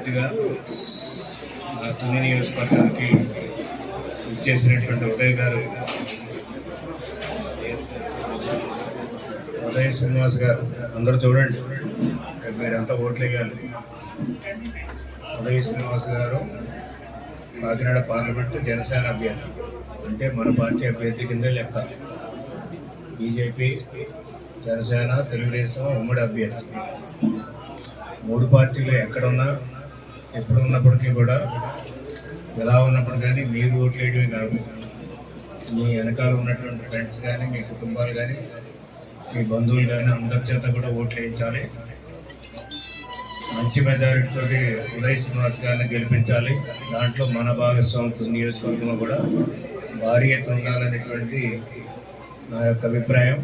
అభ్యర్థిగా తుని నియోజకవర్గానికి ఇచ్చేసినటువంటి ఉదయ్ గారు ఉదయ్ శ్రీనివాస్ గారు అందరూ చూడండి రేపు మీరంతా ఓట్లు వేయాలి. ఉదయ్ శ్రీనివాస్ గారు కాకినాడ పార్లమెంట్ జనసేన అభ్యర్థి. అంటే మన పార్టీ అభ్యర్థి కింద లెక్క. బీజేపీ జనసేన తెలుగుదేశం ఉమ్మడి అభ్యర్థి. మూడు పార్టీలు ఎక్కడున్నా ఎప్పుడు ఉన్నప్పటికీ కూడా ఎలా ఉన్నప్పుడు కానీ మీరు ఓట్లేయడమే కాదు. మీ వెనకాల ఉన్నటువంటి ఫ్రెండ్స్ కానీ మీ కుటుంబాలు కానీ మీ బంధువులు కానీ అందరి చేత కూడా ఓట్లు వేయించాలి మంచి మెజారిటీతో ఉదయ్ శ్రీనివాస్ గారిని గెలిపించాలి. దాంట్లో మన భాగస్వామి నియోజకవర్గంలో కూడా భారీ ఎత్తు ఉండాలనేటువంటి నా యొక్క అభిప్రాయం.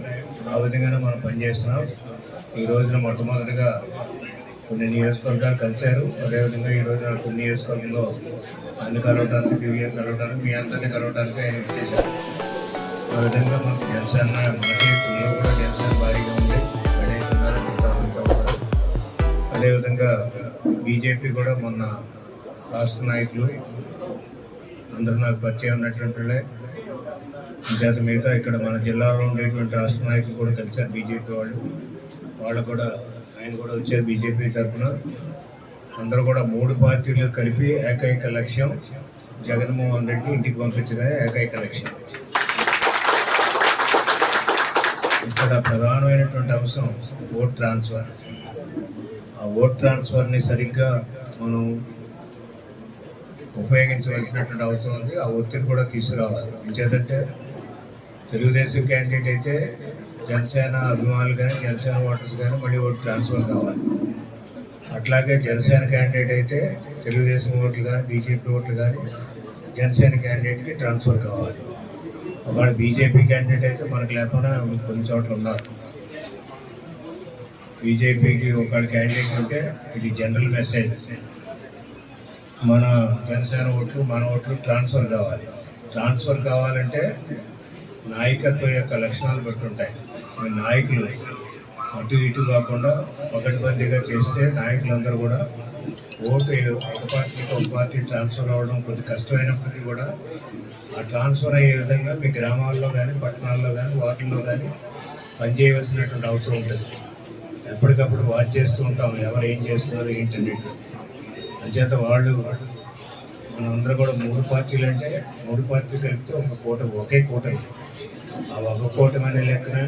ఆ విధంగానే మనం పనిచేస్తున్నాం. ఈ రోజున మొట్టమొదటిగా కొన్ని నియోజకవర్గాలు కలిశారు. అదేవిధంగా ఈ నాకు కొన్ని నియోజకవర్గంలో అన్ని కలవడానికి దివ్యం కలవడానికి మీ అందరినీ కలవడానికి ఆయన చేశారు. ఆ విధంగా మనకు జనసేన మనకి కూడా జనసేన భారీగా ఉంది. అదేవిధంగా బీజేపీ కూడా మొన్న రాష్ట్ర నాయకులు అందరూ నాకు పరిచయం ఉన్నటువంటి వాళ్ళే. చేత మిగతా ఇక్కడ మన జిల్లాలో ఉండేటువంటి రాష్ట్ర నాయకులు కూడా కలిశారు బీజేపీ వాళ్ళు. వాళ్ళు కూడా ఆయన కూడా వచ్చారు బీజేపీ తరఫున. అందరూ కూడా మూడు పార్టీలు కలిపి ఏకైక లక్ష్యం జగన్మోహన్ రెడ్డి ఇంటికి పంపించడమే ఏకైక లక్ష్యం. ఇక్కడ ప్రధానమైనటువంటి అంశం ఓట్ ట్రాన్స్ఫర్. ఆ ఓట్ ట్రాన్స్ఫర్ని సరిగ్గా మనం ఉపయోగించవలసినటువంటి అవసరం ఉంది. ఆ ఒత్తిడి కూడా తీసుకురావాలి. ఎందుకంటే తెలుగుదేశం క్యాండిడేట్ అయితే జనసేన అభిమానులు కానీ జనసేన ఓటర్స్ కానీ మళ్ళీ ఓటు ట్రాన్స్ఫర్ కావాలి. అట్లాగే జనసేన క్యాండిడేట్ అయితే తెలుగుదేశం ఓట్లు కానీ బీజేపీ ఓట్లు కానీ జనసేన క్యాండిడేట్కి ట్రాన్స్ఫర్ కావాలి. ఒకవేళ బీజేపీ క్యాండిడేట్ అయితే మనకు లేకుండా కొన్ని చోట్ల ఉన్నారు. బీజేపీకి ఒక క్యాండిడేట్ ఉంటే ఇది జనరల్ మెసేజ్ మన జనసేన ఓట్లు మన ఓట్లు ట్రాన్స్ఫర్ కావాలి. ట్రాన్స్ఫర్ కావాలంటే నాయకత్వం యొక్క లక్షణాలు బట్టి ఉంటాయి. నాయకులు అటు ఇటు కాకుండా పకడ్బందీగా చేస్తే నాయకులందరూ కూడా ఓటు ఒక పార్టీకి ఒక పార్టీ ట్రాన్స్ఫర్ అవ్వడం కొద్ది కష్టమైనప్పటికీ కూడా ఆ ట్రాన్స్ఫర్ అయ్యే విధంగా మీ గ్రామాల్లో కానీ పట్టణాల్లో కానీ వార్డుల్లో కానీ పనిచేయవలసినటువంటి అవసరం ఉంటుంది. ఎప్పటికప్పుడు వాచ్ చేస్తూ ఉంటాం. ఎవరు ఏం చేస్తున్నారు ఏంటనేది అంచేత వాళ్ళు మనందరూ కూడా మూడు పార్టీలు అంటే మూడు పార్టీలు కలిపితే ఒక కూటమి ఒకే కూటమి ఆ ఒక కూటమి అనే లెక్కన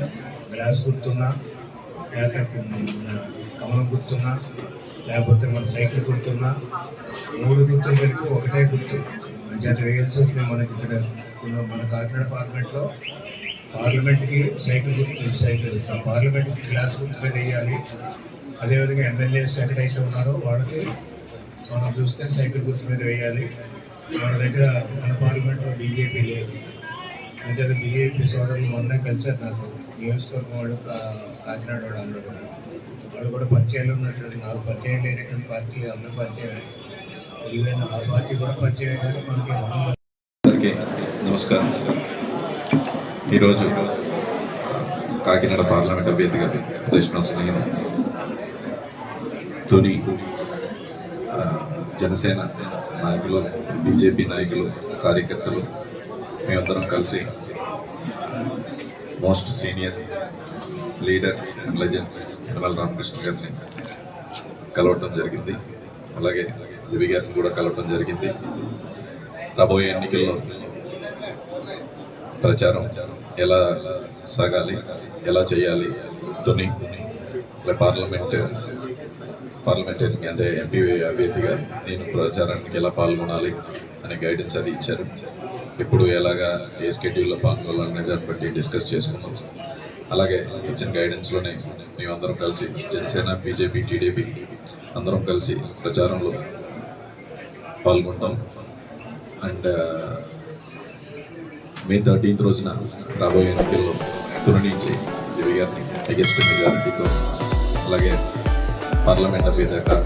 గ్లాస్ గుర్తున్నా లేకపోతే మన కమలం గుర్తున్నా లేకపోతే మన సైకిల్ గుర్తున్నా మూడు గుర్తులు కలిపి ఒకటే గుర్తు. అంచేత వేయాల్సి వచ్చింది మనకి ఇక్కడ మన కాకినాడ పార్లమెంట్లో పార్లమెంట్కి సైకిల్ గుర్తు సైకిల్ పార్లమెంట్కి గ్లాస్ గుర్తు మీద వేయాలి. అదేవిధంగా ఎమ్మెల్యేస్ ఎక్కడైతే ఉన్నారో వాళ్ళకి మనం చూస్తే సైకిల్ గుర్తు మీద వేయాలి. మన దగ్గర మన పార్లమెంట్లో బీజేపీ లేదు. అంటే బీఏపీ సోదరులు మొన్న కలిసారు నాకు. నియోజకవర్గం వాళ్ళు కాకినాడ వాళ్ళు అందరూ కూడా. వాళ్ళు కూడా పరిచయాలు ఉన్నటువంటి నాకు పరిచయం లేనటువంటి పార్టీ అందరూ పరిచయమే. ఈవెన్ ఆ పార్టీ కూడా పరిచయమే కానీ మనకి అందరికీ నమస్కారం. ఈరోజు కాకినాడ పార్లమెంట్ అభ్యర్థిగా ఉదయశ్వాస నేను తుని జనసేన నాయకులు బీజేపీ నాయకులు కార్యకర్తలు మేమందరం కలిసి most senior leader and legend Yanamala Ramakrishna గారిని కలవటం జరిగింది. అలాగే దివి గారిని కూడా కలవటం జరిగింది. రాబోయే ఎన్నికల్లో ప్రచారం ఎలా సాగాలి ఎలా చేయాలి తుని ఇలా పార్లమెంట్ పార్లమెంటరీ అంటే ఎంపీ అభ్యర్థిగా నేను ప్రచారానికి ఎలా పాల్గొనాలి అనే గైడెన్స్ అది ఇచ్చారు. ఇప్పుడు ఎలాగా ఏ స్కెడ్యూల్లో పాల్గొనాలనే దాన్ని బట్టి డిస్కస్ చేసుకున్నాం. అలాగే ఇచ్చిన గైడెన్స్లోనే మేమందరం కలిసి జనసేన బీజేపీ టీడీపీ అందరం కలిసి ప్రచారంలో పాల్గొంటాం. అండ్ మే థర్టీన్త్ రోజున రాబోయే ఎన్నికల్లో తురణించి దివి గారిని హైయెస్ట్ మెజారిటీతో అలాగే పార్లమెంట్ అభ్యర్థిగా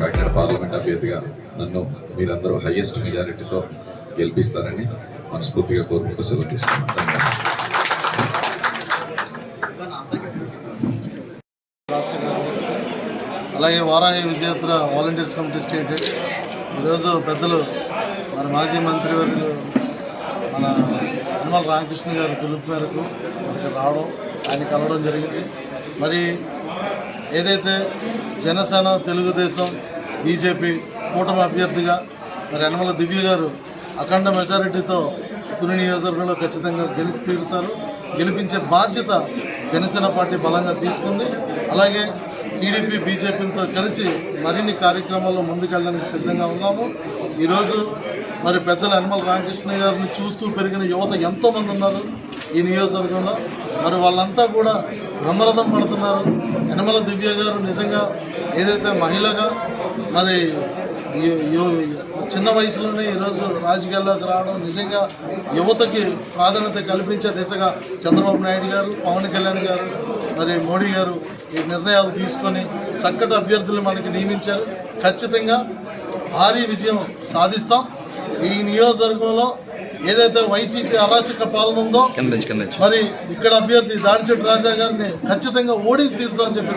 కాకినాడ పార్లమెంట్ అభ్యర్థిగా నన్ను మీరందరూ హయ్యెస్ట్ మెజారిటీతో గెలిపిస్తారని మనస్ఫూర్తిగా కోరుకుంటూ సెలవు తీసుకుంటాను అలాగే వారాహి విజయాత్ర వాలంటీర్స్ కమిటీ స్టేట్. ఈరోజు పెద్దలు మన మాజీ మంత్రివర్యులు మన అన్మల్ రామకృష్ణ గారు పిలుపు మేరకు మనకి రావడం ఆయన కలవడం జరిగింది. మరి ఏదైతే జనసేన తెలుగుదేశం బీజేపీ కూటమి అభ్యర్థిగా మరి యనమల దివ్య గారు అఖండ మెజారిటీతో తుని నియోజకవర్గంలో ఖచ్చితంగా గెలిచి తీరుతారు. గెలిపించే బాధ్యత జనసేన పార్టీ బలంగా తీసుకుంది. అలాగే టీడీపీ బీజేపీలతో కలిసి మరిన్ని కార్యక్రమాల్లో ముందుకెళ్ళడానికి సిద్ధంగా ఉన్నాము. ఈరోజు మరి పెద్దల యనమల రామకృష్ణ గారిని చూస్తూ పెరిగిన యువత ఎంతోమంది ఉన్నారు ఈ నియోజకవర్గంలో. మరి వాళ్ళంతా కూడా బ్రహ్మరథం పడుతున్నారు. యనమల దివ్య గారు నిజంగా ఏదైతే మహిళగా మరి చిన్న వయసులోనే ఈరోజు రాజకీయాల్లోకి రావడం నిజంగా యువతకి ప్రాధాన్యత కల్పించే దిశగా చంద్రబాబు నాయుడు గారు పవన్ కళ్యాణ్ గారు మరి మోడీ గారు ఈ నిర్ణయాలు తీసుకొని చక్కటి అభ్యర్థులు మనకి నియమించారు. ఖచ్చితంగా భారీ విజయం సాధిస్తాం. ఈ నియోజకవర్గంలో ఏదైతే వైసీపీ అరాచక పాలన ఉందో మరి ఇక్కడ అభ్యర్థి దాడిచెట్టు రాజా గారిని ఖచ్చితంగా ఓడించి తీరుతామని చెప్పి